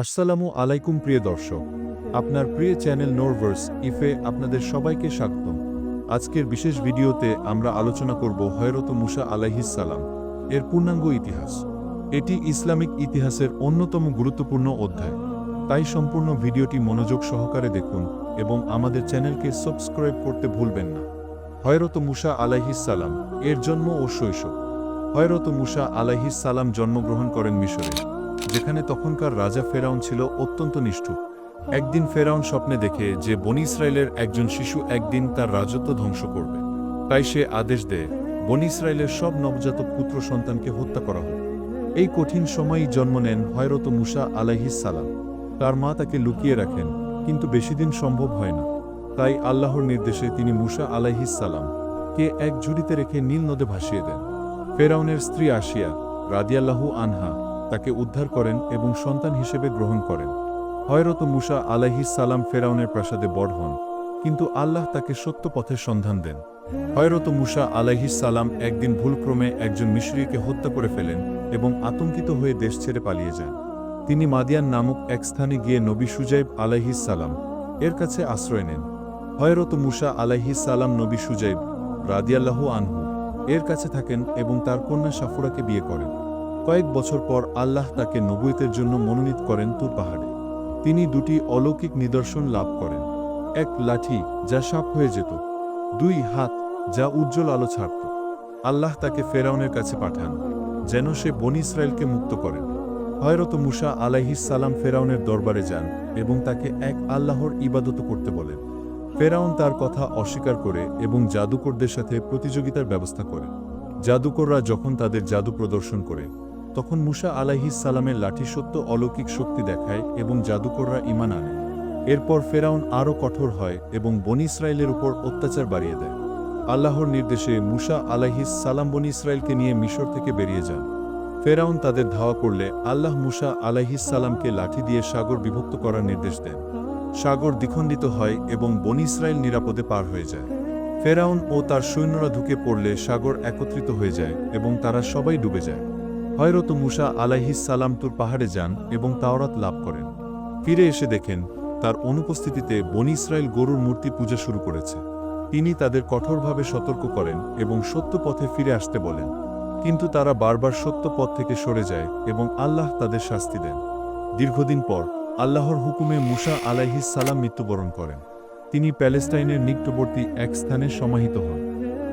আসসালামু আলাইকুম প্রিয় দর্শক, আপনার প্রিয় চ্যানেল নোরভার্স ইফে আপনাদের সবাইকে স্বাগতম। আজকের বিশেষ ভিডিওতে আমরা আলোচনা করব হয়রত মুসা আলাইহিস সালাম, এর পূর্ণাঙ্গ ইতিহাস। এটি ইসলামিক ইতিহাসের অন্যতম গুরুত্বপূর্ণ অধ্যায়। তাই সম্পূর্ণ ভিডিওটি মনোযোগ সহকারে দেখুন এবং আমাদের চ্যানেলকে সাবস্ক্রাইব করতে ভুলবেন না। হয়রত মুসা আলাইহিস সালাম, এর জন্ম ও শৈশব। হয়রত মুসা আলাইহিস সালাম জন্মগ্রহণ করেন মিশরে। যেখানে তখনকার রাজা ফেরাউন ছিল অত্যন্ত নিষ্ঠুর। একদিন ফেরাউন স্বপ্নে দেখে যে বনি ইসরায়েলের একজন শিশু একদিন তার রাজত্ব ধ্বংস করবে। তাই সে আদেশ দেয়, বনি ইসরায়েলের সব নবজাতক পুত্র সন্তানকে হত্যা করা হোক। এই কঠিন সময়েই জন্ম নেন হয়রত মুসা আলাইহিস সালাম। তার মা তাকে লুকিয়ে রাখেন, কিন্তু বেশিদিন সম্ভব হয় না। তাই আল্লাহর নির্দেশে তিনি মুসা আলাইহিস সালাম কে এক ঝুড়িতে রেখে নীল নদে ভাসিয়ে দেন। ফেরাউনের স্ত্রী আসিয়া রাদিয়াল্লাহু আনহা তাকে উদ্ধার করেন এবং সন্তান হিসেবে গ্রহণ করেন। হয়রত মুসা সালাম ফেরাউনের প্রাসাদে বড় হন, কিন্তু আল্লাহ তাকে সত্য পথের সন্ধান দেন। হয়রত মুসা সালাম একদিন ভুলক্রমে একজন মিশরীকে হত্যা করে ফেলেন এবং আতঙ্কিত হয়ে দেশ ছেড়ে পালিয়ে যান। তিনি মাদিয়ান নামক এক স্থানে গিয়ে নবী সুজাইব সালাম এর কাছে আশ্রয় নেন। হয়রত মুসা সালাম নবী সুজাইব রাদিয়াল্লাহু আনহু এর কাছে থাকেন এবং তার কন্যা সাফুরাকে বিয়ে করেন। কয়েক বছর পর আল্লাহ তাকে নবুয়তের জন্য মনোনীত করেন তুর পাহাড়ে। তিনি দুটি অলৌকিক নিদর্শন লাভ করেন। এক লাঠি যা সাপ হয়ে যেত, দুই হাত যা উজ্জ্বল আলো ছাড়ত। আল্লাহ তাকে ফেরাউনের কাছে পাঠান, যেন সে বনি ইসরায়েলকে মুক্ত করেন। হয়রত মুসা সালাম ফেরাউনের দরবারে যান এবং তাকে এক আল্লাহর ইবাদত করতে বলেন। ফেরাউন তার কথা অস্বীকার করে এবং জাদুকরদের সাথে প্রতিযোগিতার ব্যবস্থা করে। জাদুকররা যখন তাদের জাদু প্রদর্শন করে তখন মুসা আলাইহিস সালামের লাঠি সত্য অলৌকিক শক্তি দেখায় এবং জাদুকররা ইমান আনে। এরপর ফেরাউন আরও কঠোর হয় এবং বনি ইসরায়েলের উপর অত্যাচার বাড়িয়ে দেয়। আল্লাহর নির্দেশে মুসা আলাইহিস সালাম বনি ইসরায়েলকে নিয়ে মিশর থেকে বেরিয়ে যান। ফেরাউন তাদের ধাওয়া করলে আল্লাহ মুসা আলাইহিস সালামকে লাঠি দিয়ে সাগর বিভক্ত করার নির্দেশ দেন। সাগর দ্বিখণ্ডিত হয় এবং বনি ইসরায়েল নিরাপদে পার হয়ে যায়। ফেরাউন ও তার সৈন্যরা ঢুকে পড়লে সাগর একত্রিত হয়ে যায় এবং তারা সবাই ডুবে যায়। হয়রত মুসা আলাইহিস সালাম তুর পাহাড়ে যান এবং তাওরাত লাভ করেন। ফিরে এসে দেখেন, তার অনুপস্থিতিতে বনি ইসরায়েল গরুর মূর্তি পূজা শুরু করেছে। তিনি তাদের কঠোরভাবে সতর্ক করেন এবং সত্য পথে ফিরে আসতে বলেন। কিন্তু তারা বারবার সত্য পথ থেকে সরে যায় এবং আল্লাহ তাদের শাস্তি দেন। দীর্ঘদিন পর আল্লাহর হুকুমে মুসা সালাম মৃত্যুবরণ করেন। তিনি প্যালেস্টাইনের নিকটবর্তী এক স্থানে সমাহিত হন।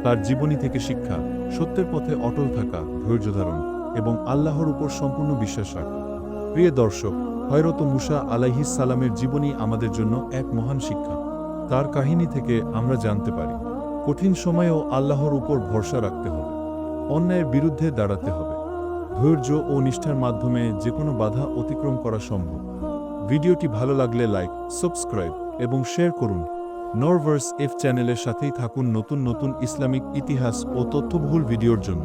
তার জীবনী থেকে শিক্ষা, সত্যের পথে অটল থাকা ধৈর্য ধারণ। এবং আল্লাহর উপর সম্পূর্ণ বিশ্বাস রাখা। প্রিয় দর্শক, হয়রত মুসা আলাইহিস সালামের জীবনী আমাদের জন্য এক মহান শিক্ষা। তার কাহিনী থেকে আমরা জানতে পারি, কঠিন সময়েও আল্লাহর উপর ভরসা রাখতে হবে, অন্যায়ের বিরুদ্ধে দাঁড়াতে হবে। ধৈর্য ও নিষ্ঠার মাধ্যমে যে কোনো বাধা অতিক্রম করা সম্ভব। ভিডিওটি ভালো লাগলে লাইক, সাবস্ক্রাইব এবং শেয়ার করুন। নরভার্স এফ চ্যানেলের সাথেই থাকুন নতুন নতুন ইসলামিক ইতিহাস ও তথ্যবহুল ভিডিওর জন্য।